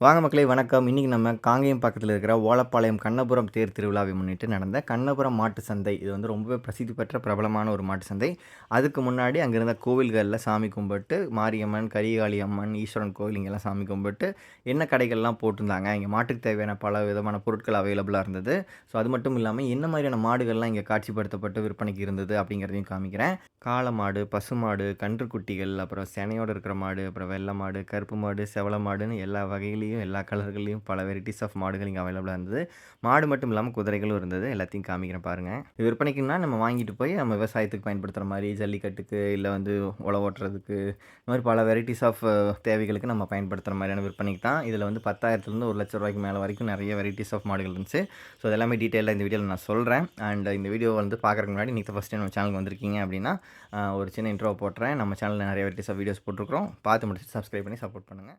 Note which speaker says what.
Speaker 1: வாங்க மக்களே வணக்கம். இன்றைக்கி நம்ம காங்கேயம் பக்கத்தில் இருக்கிற ஓலப்பாளையம் கண்ணபுரம் தேர் திருவிழாவை முன்னிட்டு நடந்த கண்ணபுரம் மாட்டு சந்தை. இது வந்து ரொம்பவே பிரசித்தி பெற்ற பிரபலமான ஒரு மாட்டு சந்தை. அதுக்கு முன்னாடி அங்கே இருந்த கோவில்களில் சாமி கும்பிட்டு மாரியம்மன் கரிகாளி அம்மன் ஈஸ்வரன் கோவில் இங்கெல்லாம் சாமி கும்பிட்டு என்ன கடைகள்லாம் போட்டிருந்தாங்க இங்கே மாட்டுக்கு தேவையான பல விதமான பொருட்கள் அவைலபிளாக இருந்தது. ஸோ அது மட்டும் இல்லாமல் என்ன மாதிரியான மாடுகள்லாம் இங்கே காட்சிப்படுத்தப்பட்டு விற்பனைக்கு இருந்தது அப்படிங்கிறதையும் காமிக்கிறேன். காளை மாடு பசுமாடு கன்றுக்குட்டிகள் அப்புறம் செனையோடு இருக்கிற மாடு அப்புறம் வெள்ளை மாடு கருப்பு மாடு செவள மாடுன்னு எல்லா வகையிலையும் எல்லா கலர்கள்லையும் பல வெரைட்டிஸ் ஆஃப் மாடுகள் இங்கே அவைலபிளாக இருந்தது. மாடு மட்டும் இல்லாமல் குதிரைகளும் இருந்தது. எல்லாத்தையும் காமிக்கிறேன் பாருங்கள் இது விற்பனைக்குன்னா நம்ம வாங்கிட்டு போய் நம்ம விவசாயத்துக்கு பயன்படுத்துகிற மாதிரி ஜல்லிக்கட்டுக்கு இல்லை வந்து உழவு ஓட்டுறதுக்கு இந்த மாதிரி பல வெரைட்டிஸ் ஆஃப் தேவைகளுக்கு நம்ம பயன்படுத்துகிற மாதிரியான விற்பனைக்கு தான். இதில் வந்து பத்தாயிரத்துலேருந்து ஒரு லட்ச ரூபாய்க்கு மேலே வரைக்கும் நிறைய வெரைட்டிஸ் ஆஃப் மாடுகள் இருந்துச்சு. ஸோ அதெல்லாமே டீட்டெயிலாக இந்த வீடியோவில் நான் சொல்கிறேன் அண்ட் இந்த வீடியோ வந்து பார்க்குறதுக்கு முன்னாடி நீங்கள் ஃபஸ்ட் டைம் நம்ம சேனலுக்கு வந்திருக்கீங்க அப்படின்னா ஒரு சின்ன இன்ட்ரோ போட்டுறேன். நம்ம சேனலில் நிறைய வெரைட்டிஸ் ஆஃப் வீடியோஸ் போட்டிருக்கிறோம். பார்த்து முடிச்சு சப்ஸ்கிரைப் பண்ணி சப்போர்ட் பண்ணுங்கள்